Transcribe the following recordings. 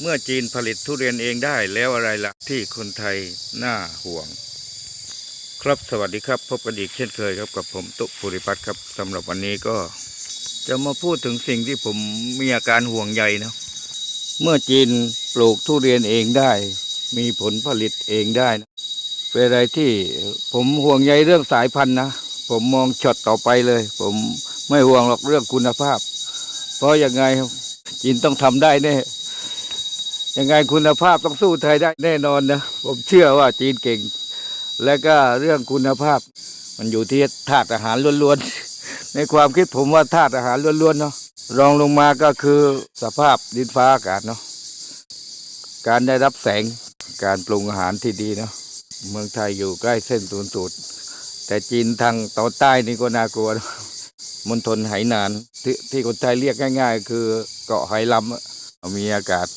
เมื่อจีนผลิตทุเรียนเองได้แล้วอะไรละ่ะที่คนไทยน่าห่วง ครับสวัสดีครับ พบกันอีกเช่นเคยครับกับผมตุภูริพัฒน์ครับสำหรับวันนี้ก็ จะมาพูดถึงสิ่งที่ผมมีอาการห่วงใยนะเมื่อจีนปลูกทุเรียนเองได้ มีผลผลิตเองได้นะเป็นอะไรที่ผมห่วงใยเรื่องสายพันธุ์นะผมมองช็อตต่อไปเลย ผมไม่ห่วงหรอกเรื่องคุณภาพ เพราะยังไงจีนต้องทำได้แน่ ยังไงคุณภาพต้องสู้ไทยได้แน่นอนนะ ผมเชื่อว่าจีนเก่ง และก็เรื่องคุณภาพ มันอยู่ที่ธาตุอาหารล้วนๆ ในความคิดผมว่าธาตุอาหารล้วนๆเนาะรองลงมาก็คือสภาพดินฟ้าอากาศเนาะการได้รับแสงการปรุงอาหารที่ดีเนาะเมืองไทยอยู่ใกล้เส้นศูนย์สูตร แต่จีนทางตอนใต้นี่ก็น่ากลัวนะมณฑลไหหนานทที่คนไทยเรียกง่าย ๆ คือเกาะไหลำมีอากาศ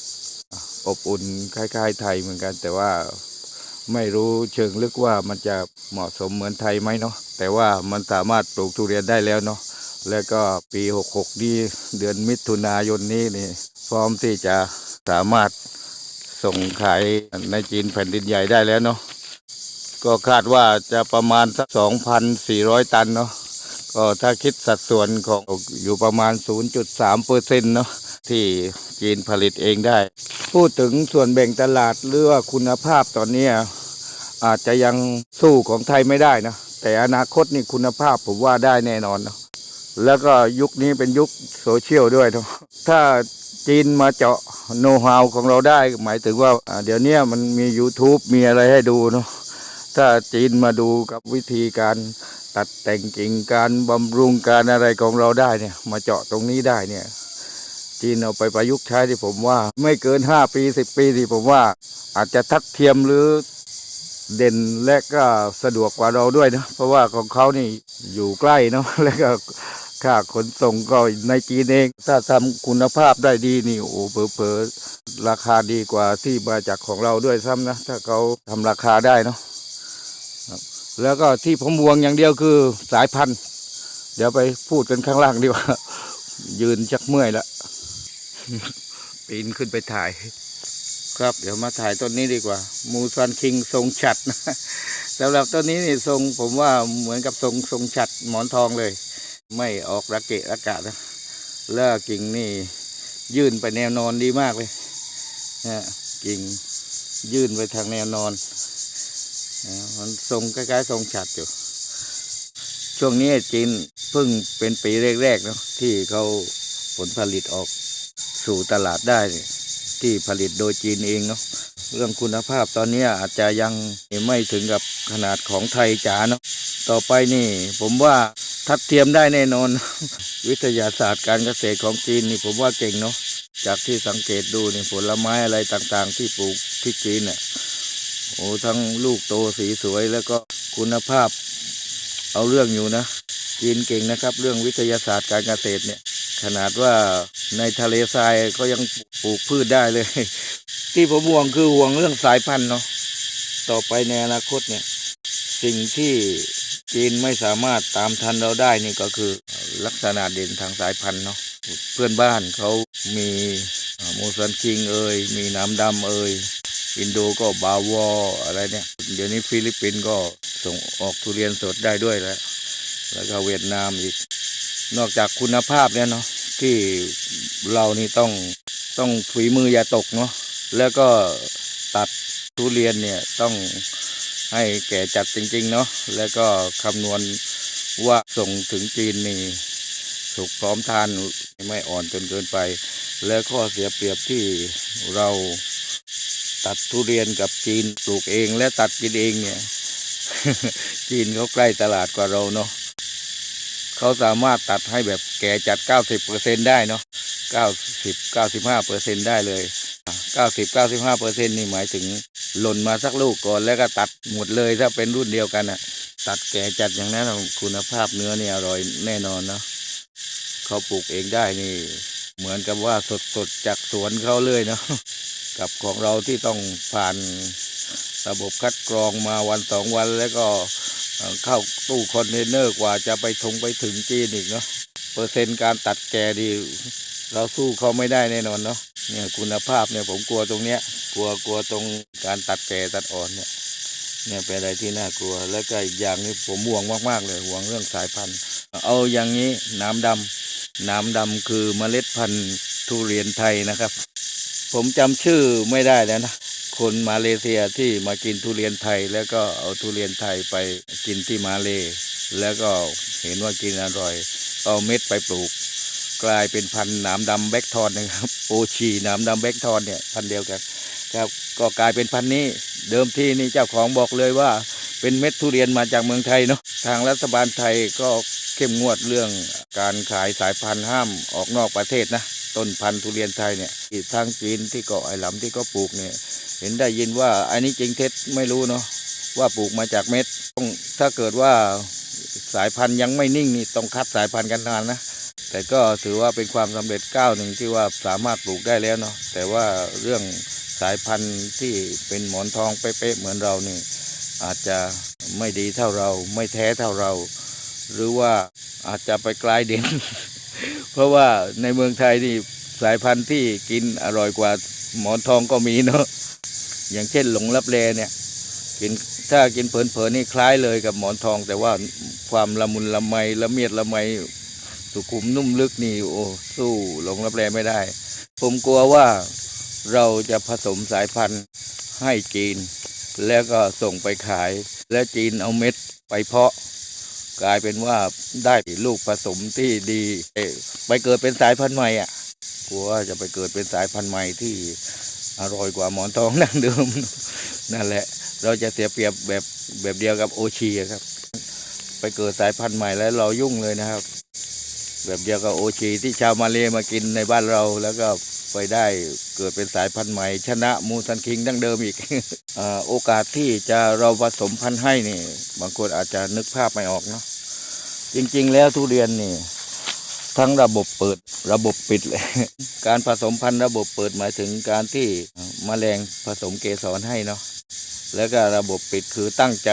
อบอุ่นคล้ายๆ ไทยเหมือนกัน แต่ว่าไม่รู้เชิงลึกว่ามันจะเหมาะสมเหมือนไทยไหมเนาะแต่ว่ามันสามารถปลูกทุเรียนได้แล้วเนาะแล้วก็ปี 66 นี้เดือนมิถุนายนนี้นี่พร้อมที่จะสามารถส่งขายในจีนแผ่นดินใหญ่ได้แล้วเนาะก็คาดว่าจะประมาณสัก 2,400 ตันเนาะก็ถ้าคิดสัดส่วนของอยู่ประมาณ 0.3เปอร์เซ็นต์เนาะที่จีนผลิตเองได้ พูดถึงส่วนแบ่งตลาดหรือว่าคุณภาพตอนนี้อาจจะยังสู้ของไทยไม่ได้นะแต่อนาคตนี่คุณภาพผมว่าได้แน่นอนนะแล้วก็ยุคนี้เป็นยุคโซเชียลด้วยนะถ้าจีนมาเจาะโน้ตฮาวของเราได้หมายถึงว่าเดี๋ยวนี้มันมี YouTube มีอะไรให้ดูเนาะถ้าจีนมาดูกับวิธีการตัดแต่งกิ่งการบำรุงการอะไรของเราได้เนี่ย มาเจาะตรงนี้ได้เนี่ย จีนเอาไปประยุกต์ใช้ที่ผมว่า ไม่เกินห้าปีสิบปีที่ผมว่า อาจจะทัดเทียมหรือเด่นและก็สะดวกกว่าเราด้วยนะ เพราะว่าของเขานี่อยู่ใกล้เนาะแล้วก็ค่าขนส่งก็ในจีนเอง ถ้าทำคุณภาพได้ดีนี่โอ้เผลอๆราคาดีกว่าที่มาจากของเราด้วยซ้ำนะ ถ้าเขาทำราคาได้เนาะแล้วก็ที่ผมห่วงอย่างเดียวคือสายพันธุ์ เดี๋ยวไปพูดกันข้างล่างดีกว่า ยืนชักเมื่อยแล้ว ปีนขึ้นไปถ่าย ครับเดี๋ยวมาถ่ายต้นนี้ดีกว่า มูซันคิงทรงฉัดนะสำหรับต้นนี้นี่ทรงผมว่าเหมือนกับทรงทรงฉัดหมอนทองเลย ไม่ออกระเกะระกะนะแล้วกิ่งนี่ยื่นไปแนวนอนดีมากเลยนะกิ่งยื่นไปทางแนวนอนมันทรงคล้ายๆทรงฉัดอยู่ ช่วงนี้จีนเพิ่งเป็นปีแรกๆเนาะที่เขาผลผลิตออก สู่ตลาดได้ที่ผลิตโดยจีนเองเนาะเรื่องคุณภาพตอนนี้อาจจะยังไม่ถึงกับขนาดของไทยจ๋าเนาะต่อไปนี่ผมว่าทัดเทียมได้แน่นอน วิทยาศาสตร์การเกษตรของจีนนี่ผมว่าเก่งเนาะจากที่สังเกตดูนี่ผลไม้อะไรต่างๆ ที่ปลูกที่จีนเนี่ยโอ้ทั้งลูกโตสีสวยแล้วก็คุณภาพเอาเรื่องอยู่นะ จีนเก่งนะครับ เรื่องวิทยาศาสตร์การเกษตรเนี่ย ขนาดว่า ในทะเลทรายก็ยังปลูกพืชได้เลย ที่ผมห่วงคือห่วงเรื่องสายพันธุ์เนาะต่อไปในอนาคตเนี่ย สิ่งที่จีนไม่สามารถตามทันเราได้นี่ก็คือลักษณะเด่นทางสายพันธุ์เนาะเพื่อนบ้านเขามีโมซันคิงเอ่ยมีน้ำดำเอ่ยอินโดก็บาวออะไรเนี่ย เดี๋ยวนี้ฟิลิปปินส์ก็ส่งออกทุเรียนสดได้ด้วยแล้ว แล้วก็เวียดนามอีก นอกจากคุณภาพเนี่ยเนาะ ที่เรานี่ต้องต้องฝีมืออย่าตกเนาะแล้วก็ตัดทุเรียนเนี่ยต้องให้แก่จัดจริง ๆ เนาะแล้วก็คำนวณว่าส่งถึงจีนนี่สุกพร้อมทานไม่อ่อนจนเกินไป และข้อเสียเปรียบที่เราตัดทุเรียนกับจีนปลูกเองและตัดกินเองเนี่ย จีนเขาใกล้ตลาดกว่าเราเนาะ เขาสามารถตัดให้แบบแก่จัด 90%ได้เนาะ90 95%ได้เลย 90 95%นี่หมายถึงหล่นมาสักลูกก่อนแล้วก็ตัดหมดเลยถ้าเป็นรุ่นเดียวกันอะตัดแก่จัดอย่างนั้นอะคุณภาพเนื้อเนี่ยอร่อยแน่นอนเนาะเขาปลูกเองได้นี่ เหมือนกับว่าสดๆจากสวนเขาเลยเนาะกับของเราที่ต้องผ่านระบบคัดกรองมาวันสองวันแล้วก็ เข้าตู้คอนเทนเนอร์กว่าจะไปทงไปถึงจีนอีกเนาะเปอร์เซ็นต์การตัดแกดี เราสู้เขาไม่ได้แน่นอนเนาะเนี่ยคุณภาพเนี่ยผมกลัวตรงเนี้ย กลัวกลัวตรงการตัดแก่ตัดอ่อนเนี่ยเนี่ยเป็นอะไรที่น่ากลัว แล้วก็อีกอย่างนี้ผมห่วงมากๆเลยห่วงเรื่องสายพันธุ์ เอาอย่างนี้น้ำดำน้ำดำคือเมล็ดพันธุ์ทุเรียนไทยนะครับ ผมจำชื่อไม่ได้แล้วนะ คนมาเลเซียที่มากินทุเรียนไทย แล้วก็เอาทุเรียนไทยไปกินที่มาเล แล้วก็เห็นว่ากินอร่อย เอาเม็ดไปปลูก กลายเป็นพันธุ์หนามดำแบกทอนนะครับโอชีหนามดำแบกทอนเนี่ยพันธุ์เดียวกันครับก็กลายเป็นพันธุ์นี้ เดิมทีนี่เจ้าของบอกเลยว่าเป็นเม็ดทุเรียนมาจากเมืองไทยเนาะทางรัฐบาลไทยก็เข้มงวดเรื่องการขายสายพันธุ์ห้ามออกนอกประเทศนะ ต้นพันธุ์ทุเรียนไทยเนี่ยทางจีนที่เกาะไอหลำที่เขาปลูกเนี่ยเห็นได้ยินว่าอันนี้จริงเท็จไม่รู้เนาะว่าปลูกมาจากเม็ดต้องถ้าเกิดว่าสายพันธุ์ยังไม่นิ่งนี่ต้องคัดสายพันธุ์กันนานนะแต่ก็ถือว่าเป็นความสำเร็จก้าวหนึ่งที่ว่าสามารถปลูกได้แล้วเนาะแต่ว่าเรื่องสายพันธุ์ที่เป็นหมอนทองเป๊ะๆเหมือนเรานี่อาจจะไม่ดีเท่าเราไม่แท้เท่าเรา หรือว่าอาจจะไปกลายเด่น เพราะว่าในเมืองไทยนี่สายพันธุ์ที่กินอร่อยกว่าหมอนทองก็มีเนาะอย่างเช่นหลงลับแลเนี่ยกินถ้ากินเผินๆนี่คล้ายเลยกับหมอนทอง แต่ว่าความละมุนละไมละเมียดละไมสุขุมนุ่มลึกนี่โอ้สู้หลงรับแรไม่ได้ ผมกลัวว่าเราจะผสมสายพันธุ์ให้จีน แล้วก็ส่งไปขาย และจีนเอาเม็ดไปเพาะ กลายเป็นว่าได้ลูกผสมที่ดีไปเกิดเป็นสายพันธุ์ใหม่อะกลัวว่าจะไปเกิดเป็นสายพันธุ์ใหม่ที่อร่อยกว่าหมอนทองดั้งเดิม นั่นแหละ เราจะเสียเปรียบแบบแบบเดียวกับโอชีครับ ไปเกิดสายพันธุ์ใหม่แล้วเรายุ่งเลยนะครับ แบบเดียวกับโอชีที่ชาวมาเลมากินในบ้านเราแล้วก็ ไปได้เกิดเป็นสายพันธุ์ใหม่ ชนะมูซันคิงดั้งเดิมอีกอโอกาสที่จะเราผสมพันธุ์ให้นี่ บางคนอาจจะนึกภาพไม่ออกเนาะจริงๆ แล้วทุเรียนนี่ ทั้งระบบเปิดระบบปิดเลย การผสมพันธุ์ระบบเปิดหมายถึงการที่แมลงผสมเกสรให้เนาะแล้วก็ระบบปิดคือตั้งใจ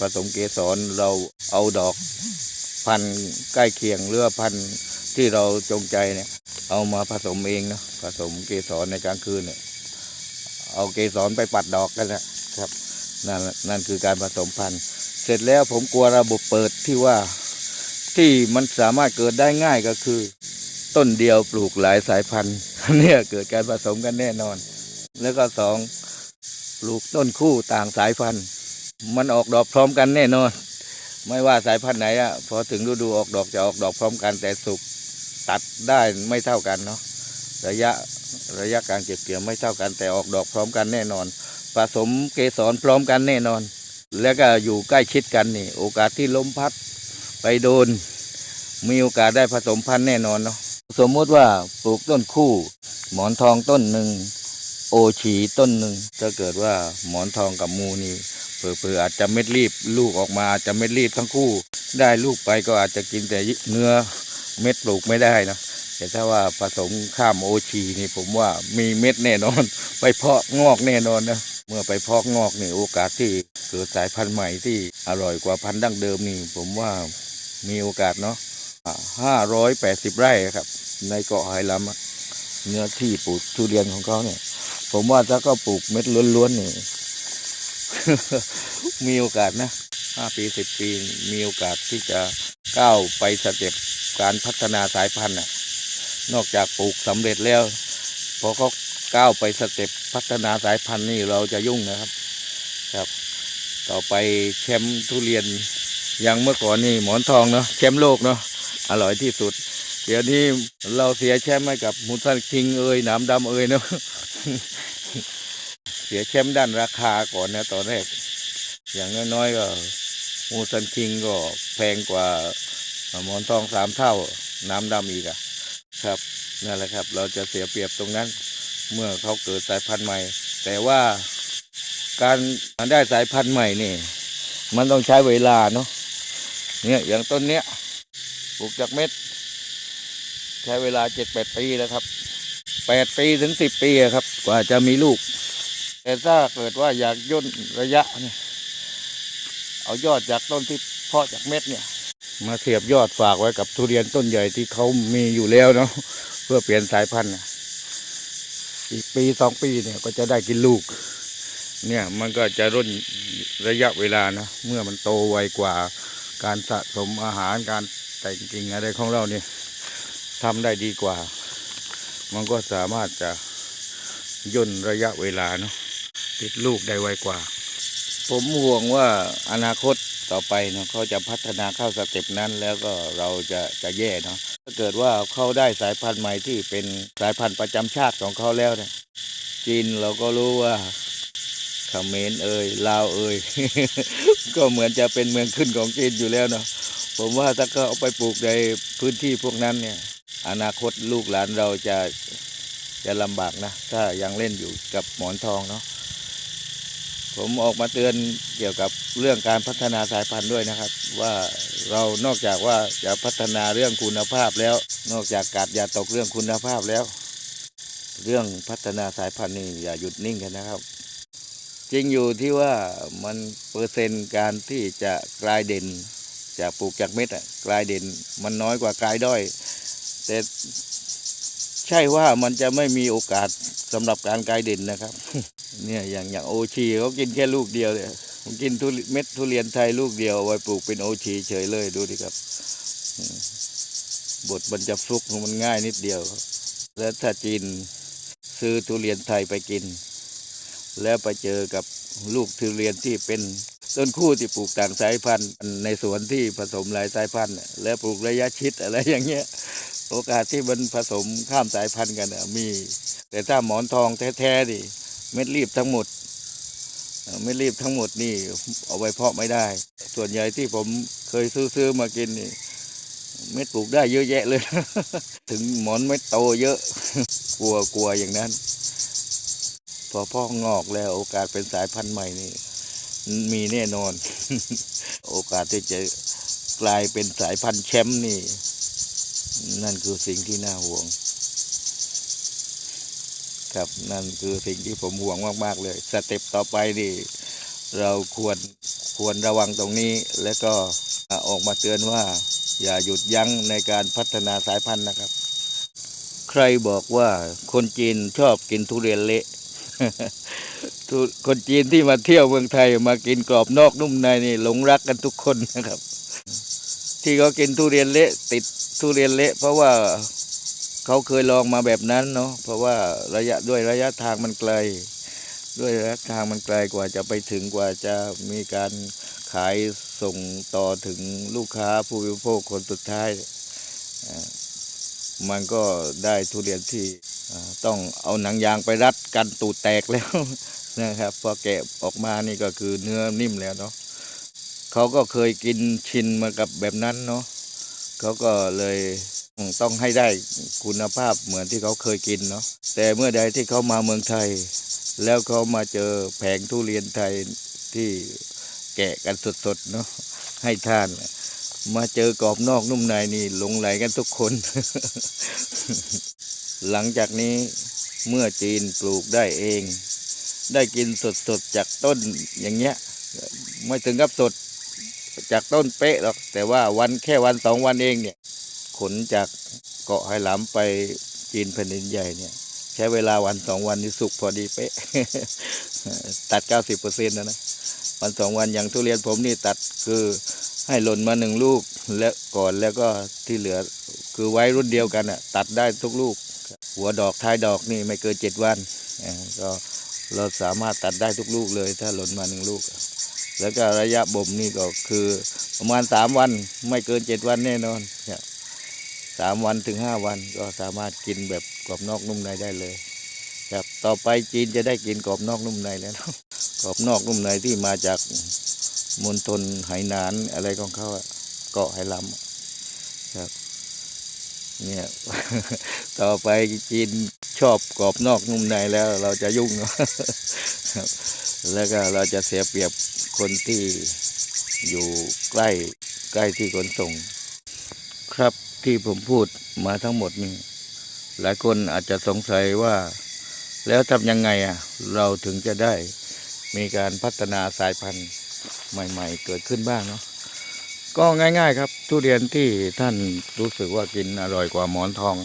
ผสมเกสรเราเอาดอกพันธุ์ใกล้เคียงหรือพันธุ์ที่เราจงใจเนี่ย เอามาผสมเองเนาะผสมเกสรในกลางคืนเนี่ยเอาเกสรไปปัดดอกกันนะครับนั่นนั่นคือการผสมพันธุ์ เสร็จแล้วผมกลัวระบบเปิดที่ว่าที่มันสามารถเกิดได้ง่ายก็คือ ต้นเดียวปลูกหลายสายพันธุ์เนี่ยเกิดการผสมกันแน่นอน แล้วก็สองปลูกต้นคู่ต่างสายพันธุ์ มันออกดอกพร้อมกันแน่นอน ไม่ว่าสายพันธุ์ไหนอะพอถึงฤดูออกดอกจะออกดอกพร้อมกันแต่สุก ตัดได้ไม่เท่ากันเนาะระยะระยะการเก็บเกี่ยวไม่เท่ากันแต่ออกดอกพร้อมกันแน่นอน ผสมเกสรพร้อมกันแน่นอน แล้วก็อยู่ใกล้ชิดกันนี่ โอกาสที่ล้มพัดไปโดน มีโอกาสได้ผสมพันธุ์แน่นอนเนาะสมมติว่าปลูกต้นคู่ หมอนทองต้นหนึ่งโอฉีต้นหนึ่งถ้าเกิดว่าหมอนทองกับมูนี่เผื่อๆอาจจะเม็ดรีบลูกออกมาอาจจะเม็ดรีบทั้งคู่ ได้ลูกไปก็อาจจะกินแต่เนื้อ เม็ดปลูกไม่ได้นะแต่ถ้าว่าผสมข้ามโอชีนี่ผมว่ามีเม็ดแน่นอน ไปเพาะงอกแน่นอนนะเมื่อไปเพาะงอกนี่โอกาสที่เกิดสายพันธุ์ใหม่ที่อร่อยกว่าพันธุ์ดั้งเดิมนี่ ผมว่ามีโอกาสเนาะห้าร้อยแปดสิบไร่ครับ ในเกาะไหลำอะเนื้อที่ปลูกทุเรียนของเขาเนี่ย ผมว่าถ้าก็ปลูกเม็ดล้วนๆนี่มีโอกาสนะห้าปีสิบปีมีโอกาสที่จะก้าวไปสเต็ป การพัฒนาสายพันธุ์นอกจากปลูกสำเร็จแล้วพอเขาก้าวไปสเต็ปพัฒนาสายพันธุ์นี่เราจะยุ่งนะครับครับ ต่อไปแชมป์ทุเรียนอย่างเมื่อก่อนนี่หมอนทองเนาะแชมป์โลกเนาะอร่อยที่สุด เดี๋ยวนี้เราเสียแชมป์ให้กับมุนซันคิงเอ่ยนามดำเอ่ยเนาะเสียแชมป์ด้านราคาก่อนนะตอนแรก อย่างน้อยๆก็มูซันคิงก็แพงกว่า หมอนทองสามเท่าน้ำดำอีกอะครับนั่นแหละครับ เราจะเสียเปรียบตรงนั้น เมื่อเขาเกิดสายพันธุ์ใหม่ แต่ว่าการได้สายพันธุ์ใหม่นี่ มันต้องใช้เวลาเนาะเนี่ยอย่างต้นเนี้ยปลูกจากเม็ด ใช้เวลาเจ็ดแปดปีแล้วครับแปดปีถึงสิบปีครับ กว่าจะมีลูก แต่ถ้าเกิดว่าอยากย่นระยะเนี่ยเอายอดจากต้นที่เพาะจากเม็ดเนี่ย มาเสียบยอดฝากไว้กับทุเรียนต้นใหญ่ที่เขามีอยู่แล้วเนาะเพื่อเปลี่ยนสายพันธุ์อีกปีสองปีเนี่ยก็จะได้กินลูก เนี่ยมันก็จะร่นระยะเวลานะเมื่อมันโตไวกว่าการสะสมอาหารการแต่งกิ่งอะไรของเราเนี่ยทำได้ดีกว่า มันก็สามารถจะย่นระยะเวลาเนาะติดลูกได้ไวกว่า ผมห่วงว่าอนาคต ต่อไปเนาะเขาจะพัฒนาเข้าสเต็ปนั้นแล้วก็เราจะจะแย่เนาะถ้าเกิดว่าเขาได้สายพันธุ์ใหม่ที่เป็นสายพันธุ์ประจำชาติของเขาแล้วเนี่ยจีนเราก็รู้ว่าเขมรเอ่ยลาวเอ่ยก็เหมือนจะเป็นเมืองขึ้นของจีนอยู่แล้วเนาะผมว่าถ้าเขาเอาไปปลูกในพื้นที่พวกนั้นเนี่ย อนาคตลูกหลานเราจะจะลำบากนะ ถ้ายังเล่นอยู่กับหมอนทองเนาะ ผมออกมาเตือนเกี่ยวกับเรื่องการพัฒนาสายพันธุ์ด้วยนะครับ ว่าเรานอกจากว่าจะพัฒนาเรื่องคุณภาพแล้ว นอกจากกาดอย่าตกเรื่องคุณภาพแล้ว เรื่องพัฒนาสายพันธุ์นี่อย่าหยุดนิ่งกันนะครับ จริงอยู่ที่ว่ามันเปอร์เซ็นต์การที่จะกลายเด่นจากปลูกจากเม็ดอะกลายเด่นมันน้อยกว่ากลายด้อยแต่ ใช่ว่ามันจะไม่มีโอกาสสำหรับการกลายเด่นนะครับ เนี่ยอย่างอย่างโอชีเขากินแค่ลูกเดียวเลยผมกินทุเรเม็ดทุเรียนไทยลูกเดียวเอาไว้ปลูกเป็นโอชีเฉยเลยดูดิครับ บทมันจะฟลุกมันง่ายนิดเดียวครับ แล้วถ้าจีนซื้อทุเรียนไทยไปกิน แล้วไปเจอกับลูกทุเรียนที่เป็นต้นคู่ที่ปลูกต่างสายพันธุ์ในสวนที่ผสมหลายสายพันธุ์ แล้วปลูกระยะชิดอะไรอย่างเงี้ย โอกาสที่มันผสมข้ามสายพันธุ์กันน่ะมี แต่ถ้าหมอนทองแท้ๆดิเม็ดรีบทั้งหมดเอ่อเม็ดรีบทั้งหมดนี่เอาไว้เพาะไม่ได้ ส่วนใหญ่ที่ผมเคยซื้อๆมากินนี่เม็ดปลูกได้เยอะแยะเลย ถึงหมอนเม็ดโตเยอะ กลัวกลัวอย่างนั้น พอพ่องอกแล้วโอกาสเป็นสายพันธุ์ใหม่นี่ มีแน่นอน โอกาสที่จะกลายเป็นสายพันธุ์แชมป์นี่ นั่นคือสิ่งที่น่าห่วง ครับนั่นคือสิ่งที่ผมห่วงมากๆเลย สเต็ปต่อไปนี่เราควรควรระวังตรงนี้ แล้วก็ออกมาเตือนว่า อย่าหยุดยั้งในการพัฒนาสายพันธุ์นะครับ ใครบอกว่าคนจีนชอบกินทุเรียนเละคนจีนที่มาเที่ยวเมืองไทยมากินกรอบนอกนุ่มในนี่หลงรักกันทุกคนนะครับ ที่เขากินทุเรียนเละติด ทุเรียนเละ เพราะว่าเขาเคยลองมาแบบนั้นเนาะเพราะว่าระยะด้วยระยะทางมันไกล ด้วยระยะทางมันไกลกว่าจะไปถึงกว่าจะมีการขายส่งต่อถึงลูกค้าผู้บริโภคคนสุดท้าย มันก็ได้ทุเรียนที่ต้องเอาหนังยางไปรัดกันตูดแตกแล้วนะครับพอแกะออกมานี่ก็คือเนื้อนิ่มแล้วเนาะเขาก็เคยกินชินมากับแบบนั้นเนาะ เขาก็เลยต้องให้ได้คุณภาพเหมือนที่เขาเคยกินเนาะแต่เมื่อใดที่เขามาเมืองไทย แล้วเขามาเจอแผงทุเรียนไทยที่แกะกันสดๆเนาะให้ทาน มาเจอกรอบนอกนุ่มในนี่หลงไหลกันทุกคน หลังจากนี้เมื่อจีนปลูกได้เอง ได้กินสดๆจากต้นอย่างเงี้ยไม่ถึงกับสด จากต้นเป๊ะหรอก แต่ว่าวันแค่วันสองวันเองเนี่ย ขนจากเกาะไหหลำไปจีนแผ่นดินใหญ่เนี่ย ใช้เวลาวันสองวันนี่สุกพอดีเป๊ะ ตัดเก้าสิบเปอร์เซ็นต์นะนะ วันสองวันอย่างทุเรียนผมนี่ตัดคือให้หล่นมาหนึ่งลูกแล้วก่อนแล้วก็ที่เหลือคือไว้รุ่นเดียวกันอะ ตัดได้ทุกลูก หัวดอกท้ายดอกนี่ไม่เกินเจ็ดวันอ่าก็เราสามารถตัดได้ทุกลูกเลย ถ้าหล่นมาหนึ่งลูก แล้วก็ระยะบ่มนี่ก็คือประมาณสามวันไม่เกินเจ็ดวันแน่นอนสามวันถึงห้าวันก็สามารถกินแบบกรอบนอกนุ่มในได้เลยครับต่อไปจีนจะได้กินกรอบนอกนุ่มในแล้วกรอบนอกนุ่มในที่มาจากมณฑลไหหนานอะไรของเขาเกาะไหหลำครับเนี่ยต่อไปจีนชอบกรอบนอกนุ่มในแล้วเราจะยุ่งเนาะครับ แล้วก็เราจะเสียเปรียบคนที่อยู่ใกล้ใกล้ที่ขนส่ง ครับที่ผมพูดมาทั้งหมดนี่หลายคนอาจจะสงสัยว่า แล้วทำยังไงอะเราถึงจะได้มีการพัฒนาสายพันธุ์ใหม่ ๆ เกิดขึ้นบ้างเนาะก็ง่าย ๆ ครับ ทุเรียนที่ท่านรู้สึกว่ากินอร่อยกว่าหมอนทอง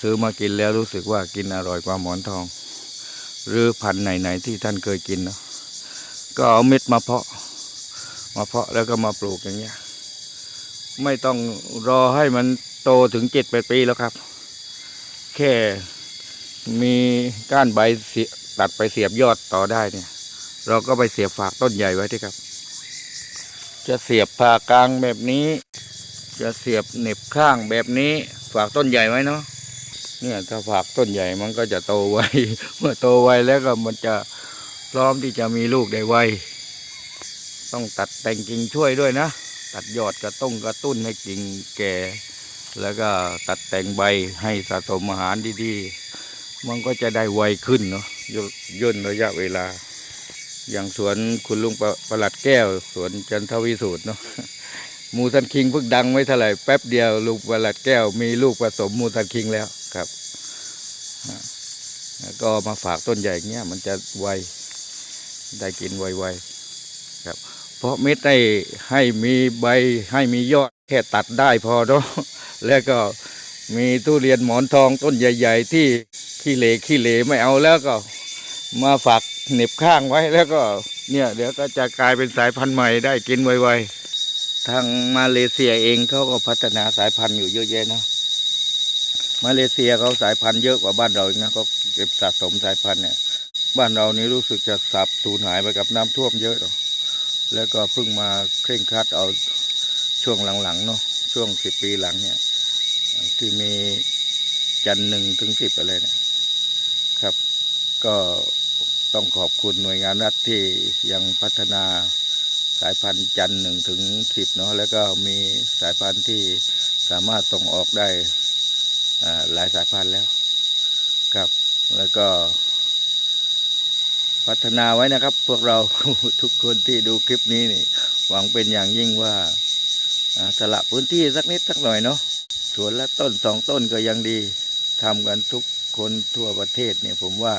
ซื้อมากินแล้วรู้สึกว่ากินอร่อยกว่าหมอนทอง หรือพันธุ์ไหนๆที่ท่านเคยกินเนาะก็เอาเม็ดมาเพาะ มาเพาะแล้วก็มาปลูกอย่างเงี้ย ไม่ต้องรอให้มันโตถึงเจ็ดแปดปีแล้วครับ แค่มีก้านใบเสียตัดไปเสียบยอดต่อได้เนี่ย เราก็ไปเสียบฝากต้นใหญ่ไว้ที่ครับ จะเสียบผ่ากลางแบบนี้ จะเสียบเหน็บข้างแบบนี้ฝากต้นใหญ่ไว้เนาะ เนี่ยถ้าฝากต้นใหญ่มันก็จะโตไว เมื่อโตไวแล้วก็มันจะพร้อมที่จะมีลูกได้ไว ต้องตัดแต่งกิ่งช่วยด้วยนะ ตัดยอดกระต้งกระตุ้นให้กิ่งแก่ แล้วก็ตัดแต่งใบให้สะสมอาหารดีๆ มันก็จะได้ไวขึ้นเนาะยย่นระยะเวลา อย่างสวนคุณลุงประประหลัดแก้ว สวนจันทวิสูตรเนาะมูซันคิงเพิ่งดังไม่เท่าไหร่แป๊บเดียวลุงประหลัดแก้ว มีลูกผสมมูซันคิงแล้ว ครับก็มาฝากต้นใหญ่เงี้ยมันจะไวได้กินไวๆครับ เพราะเม็ดได้ให้มีใบให้มียอดแค่ตัดได้พอเนาะแล้วก็มีทุเรียนหมอนทองต้นใหญ่ ๆ ที่ขี้เหลขี้เหลไม่เอาแล้วก็มาฝากเหน็บข้างไว้แล้วก็เนี่ยเดี๋ยวก็จะกลายเป็นสายพันธุ์ใหม่ได้กินไวๆทางมาเลเซียเองเขาก็พัฒนาสายพันธุ์อยู่เยอะแยะนะ มาเลเซียเขาสายพันธุ์เยอะกว่าบ้านเราอีกนะเขาเก็บสะสมสายพันธุ์เนี่ย บ้านเรานี้รู้สึกจะสับสูญหายไปกับน้ำท่วมเยอะแล้วก็เพิ่งมาเคร่งครัดเอาช่วงหลังๆเนาะช่วงสิบปีหลังเนี่ย ที่มีจันทร์หนึ่งถึงสิบอะไรเนะครับ ก็ต้องขอบคุณหน่วยงานรัฐที่ยังพัฒนาสายพันธุ์จันทร์หนึ่งถึงสิบเนาะแล้วก็มีสายพันธุ์ที่สามารถส่งออกได้ หลายสายพันธุ์แล้วครับแล้วก็ พัฒนาไว้นะครับ พวกเราทุกคนที่ดูคลิปนี้นี่ หวังเป็นอย่างยิ่งว่าสละพื้นที่สักนิดสักหน่อยเนาะสวนละต้นสองต้นก็ยังดีทำกันทุกคนทั่วประเทศเนี่ยผมว่า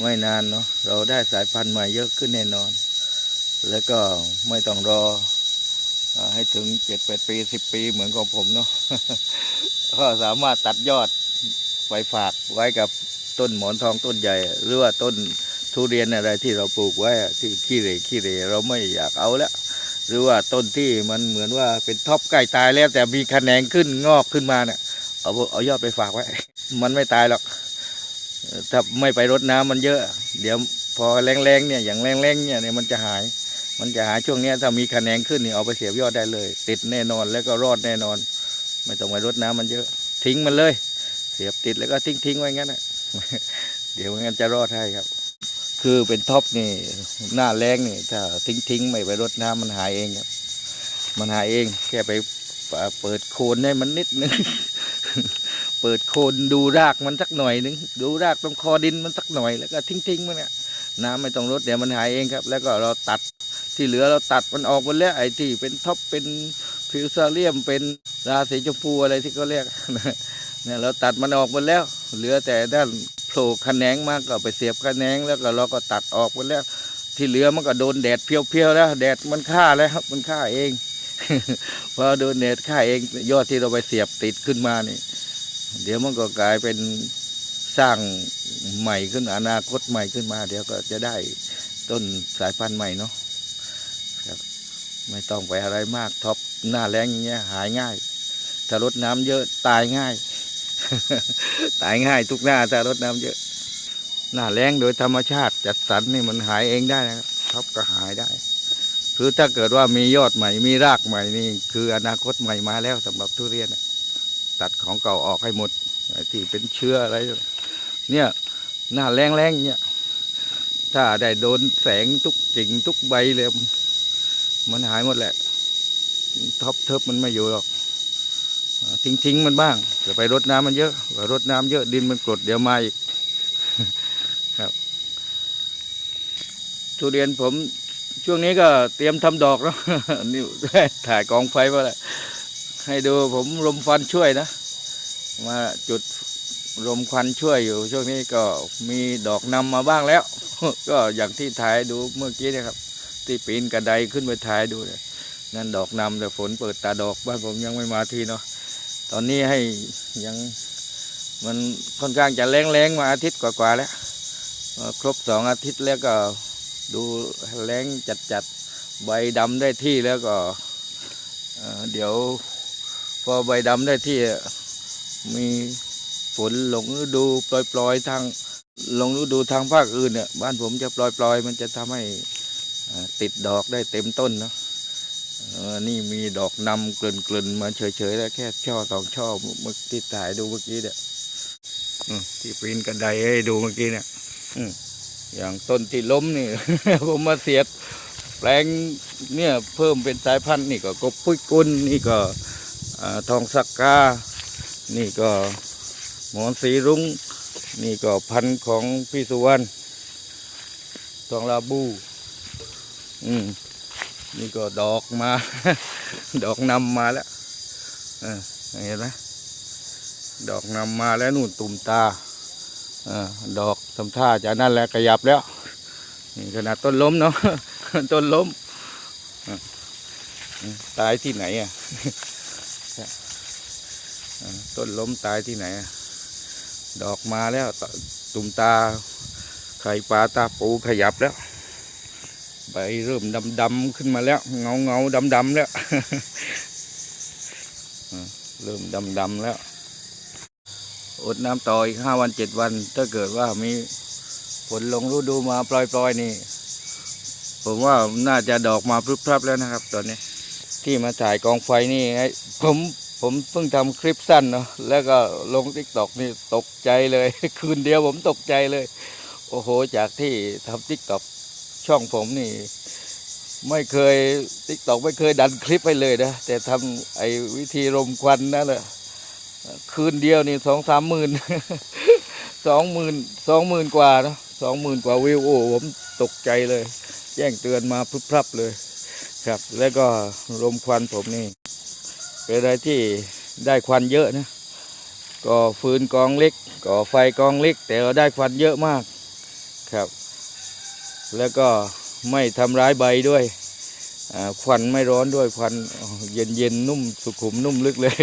ไม่นานเนาะเราได้สายพันธุ์ใหม่เยอะขึ้นแน่นอน แล้วก็ไม่ต้องรอให้ถึงเจ็ดแปดปีสิบปีเหมือนของผมเนาะ ก็สามารถตัดยอดไปฝากไว้กับต้นหมอนทองต้นใหญ่ หรือว่าต้นทุเรียนอะไรที่เราปลูกไว้ที่ขี้เหร่ขี้เหร่เราไม่อยากเอาแล้วหรือว่าต้นที่มันเหมือนว่าเป็นท็อปใกล้ตายแล้วแต่มีคะแนนขึ้นงอกขึ้นมาเนี่ยเอาเอายอดไปฝากไว้ มันไม่ตายหรอกถ้าไม่ไปรดน้ำมันเยอะ เดี๋ยวพอแรงๆเนี่ยอย่างแรงๆเนี่ยเนี่ยมันจะหาย มันจะหายช่วงเนี้ยถ้ามีคะแนนขึ้นนี่เอาไปเสียบยอดได้เลย ติดแน่นอนแล้วก็รอดแน่นอน ไม่ต้องไปรดน้ำมันเยอะ ทิ้งมันเลย เสียบติดแล้วก็ทิ้งทิ้งไว้งั้นนะเดี๋ยวมันจะรอดให้ครับ คือเป็นท็อปนี่หน้าแรงนี่ถ้าทิ้งทิ้งไม่ไปรดน้ำมันหายเองครับ มันหายเองแค่ไปเปิดโคนให้มันนิดนึงเปิดโคนดูรากมันสักหน่อยนึงดูรากตรงคอดินมันสักหน่อยแล้วก็ทิ้งทิ้งมันเนี่ยน้ำไม่ต้องรดเดี๋ยวมันหายเองครับ แล้วก็เราตัดที่เหลือเราตัดมันออกหมดแล้วไอ้ที่เป็นท็อปเป็นฟิวซาเลียมเป็น ราสีชมพูอะไรที่เขาเรียกเนี่ยเราตัดมันออกหมดแล้ว เหลือแต่ด้านโผล่ขแขนงมากก็ไปเสียบขแขนงแล้วก็เราก็ตัดออกหมดแล้ว ที่เหลือมันก็โดนแดดเพียวๆแล้วแดดมันฆ่าแล้วครับมันฆ่าเองพอโดนแดดฆ่าเองยอดที่เราไปเสียบติดขึ้นมานี่ เดี๋ยวมันก็กลายเป็นสร้างใหม่ขึ้นอนาคตใหม่ขึ้นมา เดี๋ยวก็จะได้ต้นสายพันธุ์ใหม่เนาะครับ ไม่ต้องไปอะไรมากท็อปหน้าแรงอย่างเงี้ยหายง่าย ถ้ารดน้ำเยอะตายง่าย ตายง่ายทุกหน้าถ้ารดน้ำเยอะ หน้าแรงโดยธรรมชาติจัดสรรนี่มันหายเองได้นะครับท็อปก็หายได้คือถ้าเกิดว่ามียอดใหม่มีรากใหม่นี่คืออนาคตใหม่มาแล้วสำหรับทุเรียนตัดของเก่าออกให้หมดไอที่เป็นเชื้ออะไร เนี่ยหน้าแรงๆเนี่ยถ้าได้โดนแสงทุกกิ่งทุกใบเลยมันหายหมดแหละท็อปเทิบมันไม่อยู่หรอก ทิ้งทิ้งๆมันบ้างจะไปรดน้ำมันเยอะไปรดน้ำเยอะดินมันกรดเดี๋ยวมาอีกครับ ทุเรียนผมช่วงนี้ก็เตรียมทำดอกแล้วนี่ถ่ายกองไฟมาแล้วให้ดูผมรมฟันช่วยนะ มาจุดรมควันช่วยอยู่ ช่วงนี้ก็มีดอกนำมาบ้างแล้ว ก็อย่างที่ถ่ายดูเมื่อกี้นะครับ ที่ปีนกระไดขึ้นไปถ่ายดูเนี่ยนั่นดอกนำแต่ฝนเปิดตาดอกบ้านผมยังไม่มาทีเนาะ ตอนนี้ให้ยังมันค่อนข้างจะแรงๆมาอาทิตย์กว่าๆแล้วเอ่อครบสองอาทิตย์แล้วก็ดูแรงจัดๆใบดำได้ที่แล้วก็เดี๋ยวพอใบดำได้ที่มีฝนหลงฤดูปล่อยๆทางหลงฤดูทางภาคอื่นเนี่ยบ้านผมจะปล่อยๆ มันจะทำให้ติดดอกได้เต็มต้นเนาะ นี่มีดอกนำเกลื่นๆมาเฉยๆแล้วแค่ช่อสองช่อเมื่อที่ถ่ายดูเมื่อกี้เนี่ยอืมที่ปีนกระไดให้ดูเมื่อกี้เนี่ยอืมอย่างต้นที่ล้มนี่ผมมาเสียดแปลงเนี่ยเพิ่มเป็นสายพันธุ์นี่ก็กบปุ้ยกุลนี่ก็อาทองสักกา นี่ก็หมอนสีรุง้ง นี่ก็พันธุ์ของพี่สุวรรณทองลาบู อืม นี่ก็ดอกมา ดอกนำมาแล้วเออเห็นไหมดอกนำมาแล้วนู่นตุ่มตาอดอกทำท่าจะนั่นแหละขยับแล้วนี่ขนาดต้นล้มเนาะต้นล้มตายที่ไหนอะต้นล้มตายที่ไหนอะดอกมาแล้วตุ่มตาไข่ปลาตาปูขยับแล้ว ใบเริ่มดำดำขึ้นมาแล้ว เงาเงาดำดำแล้วเริ่มดำดำแล้ว อดน้ำต่ออีกห้าวันเจ็ดวัน ถ้าเกิดว่ามีฝนลงฤดูมาปล่อยๆนี่ ผมว่าน่าจะดอกมาพรึบพรับแล้วนะครับ ตอนนี้ ที่มาถ่ายกองไฟนี่ไอ้ผมผมเพิ่งทำคลิปสั้นเนาะแล้วก็ลงทิกตอกนี่ตกใจเลย คืนเดียวผมตกใจเลย โอ้โห จากที่ทำทิกตอก ช่องผมนี่ ไม่เคยทิกตอกไม่เคยดันคลิปไปเลยนะ แต่ทำไอ้วิธีรมควันนั่นแหละคืนเดียวนี่สองสามหมื่นสองหมื่นสองหมื่นกว่านะสองหมื่นกว่าวิวโอ้ผมตกใจเลย แจ้งเตือนมาพรึบพรับเลย ครับ แล้วก็รมควันผมนี่ เป็นอะไรที่ได้ควันเยอะนะก่อฟืนกองเล็กก่อไฟกองเล็ก แต่เราได้ควันเยอะมากครับ แล้วก็ไม่ทำร้ายใบด้วยควันไม่ร้อนด้วยควันเย็นเย็นนุ่มสุขุมนุ่มลึกเลย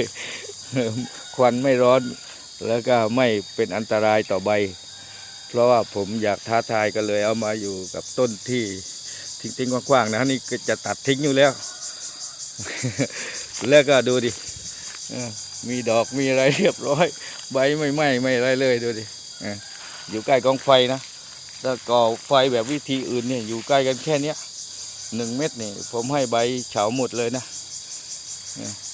ควันไม่ร้อน แล้วก็ไม่เป็นอันตรายต่อใบ เพราะว่าผมอยากท้าทายก็เลยเอามาอยู่กับต้นที่ทิ้งๆกว้างๆนะนี่ก็จะตัดทิ้งอยู่แล้ว แล้วก็ดูดิมีดอกมีอะไรเรียบร้อย ใบไม่ไหม้ไม่อะไรเลยดูดิอยู่ใกล้กองไฟนะ ถ้าก่อไฟแบบวิธีอื่นเนี่ยอยู่ใกล้กันแค่เนี้ยหนึ่งเม็ดนี่ผมให้ใบเฉาหมดเลยนะ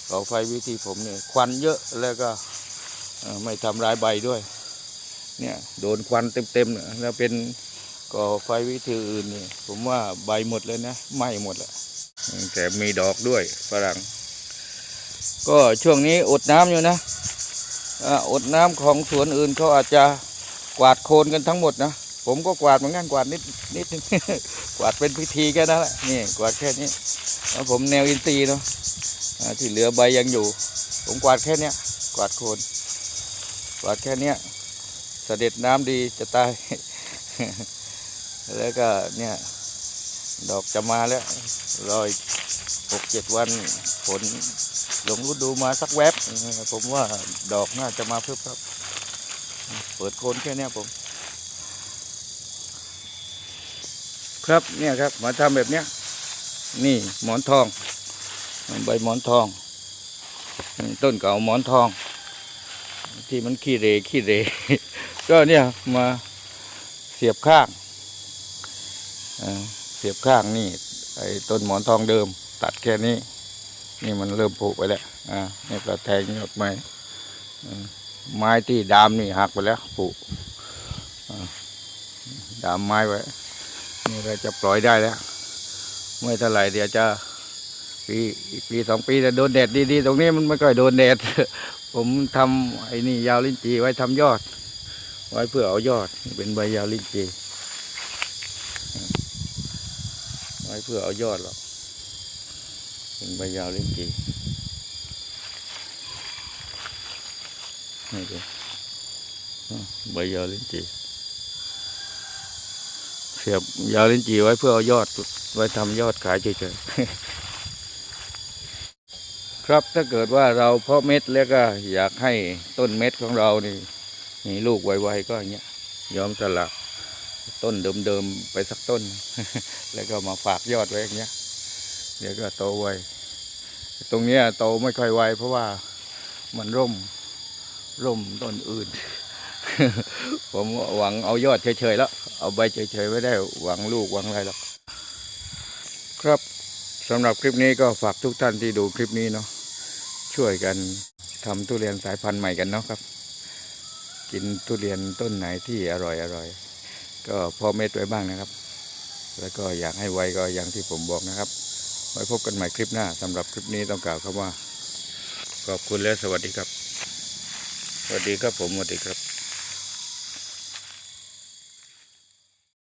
ก่อไฟวิธีผมเนี่ยควันเยอะแล้วก็ไม่ทำร้ายใบด้วยเนี่ยโดนควันเต็มๆเนี่ยแล้วเป็นก่อไฟวิธีอื่นนี่ผมว่าใบหมดเลยนะไหม้หมดแหละแต่มีดอกด้วยฝรั่ง ก็ช่วงนี้อดน้ำอยู่นะอาอดน้ำของสวนอื่นเขาอาจจะกวาดโคลนกันทั้งหมดนะ ผมก็กวาดเหมือนกันกวาดนิดนิดนึงกวาดเป็นพิธีแค่นั้นแหละนี่กวาดแค่นี้แล้วผมแนวอินทรีย์เนาะที่เหลือใบยังอยู่ ผมกวาดแค่เนี้ยกวาดโคนกวาดแค่เนี้ยเสด็จน้ำดีจะตาย แล้วก็เนี่ยดอกจะมาแล้วรออีกหกเจ็ดวันฝนลงฤดูมาสักแวบ ผมว่าดอกน่าจะมาเพิ่มครับ เปิดโคนแค่เนี้ยผม ครับเนี่ยครับมาทำแบบเนี้ยนี่หมอนทอง ใบหมอนทอง ต้นเก่าหมอนทอง ที่มันขี้เรขี้เรก็เนี่ยมาเสียบข้างเสียบข้างนี่ไอ้ต้นหมอนทองเดิม ตัดแค่นี้ นี่มันเริ่มผุไปแล้วอ่านี่ก็แทงยอดไม้อ่ไม้ที่ดามนี่หักไปแล้วผุดามไม้ไว้ นี่เราจะปล่อยได้แล้วไม่เท่าไหร่เดี๋ยวจะปีอีกปีสองปีจะโดนแดดดีๆ ตรงนี้มันไม่ค่อยโดนแดด ผมทำไอ้นี่ยาวลิ้นจีไว้ทำยอด ไว้เพื่อเอายอด เป็นใบยาวลิ้นจีไว้เพื่อเอายอดหรอกเป็นใบยาวลิ้นจีนี่ดูใบยาวลิ้นจี เสียบยาวลิ้นจีไว้เพื่อเอายอดไว้ทำยอดขายเฉยๆครับถ้าเกิดว่าเราเพาะเม็ดแล้วก็อยากให้ต้นเม็ดของเรานี่มีลูกไวๆก็อย่างเงี้ยยอมสละต้นเดิมๆไปสักต้น แล้วก็มาฝากยอดไว้อย่างเงี้ยเดี๋ยวก็โตไวตรงเนี้ยโตไม่ค่อยไวเพราะว่ามันร่มร่มต้นอื่น ผมหวังเอายอดเฉยๆแล้ว เอาใบเฉยๆไม่ได้หวังลูกหวังอะไรหรอกครับสำหรับคลิปนี้ก็ฝากทุกท่านที่ดูคลิปนี้เนาะช่วยกันทำทุเรียนสายพันธุ์ใหม่กันเนาะครับ กินทุเรียนต้นไหนที่อร่อยอร่อยก็พ่อเม็ดไว้บ้างนะครับ แล้วก็อยากให้ไวก็อย่างที่ผมบอกนะครับ ไว้พบกันใหม่คลิปหน้าสำหรับคลิปนี้ต้องกล่าวคำว่า ขอบคุณและสวัสดีครับ สวัสดีครับผมสวัสดีครับ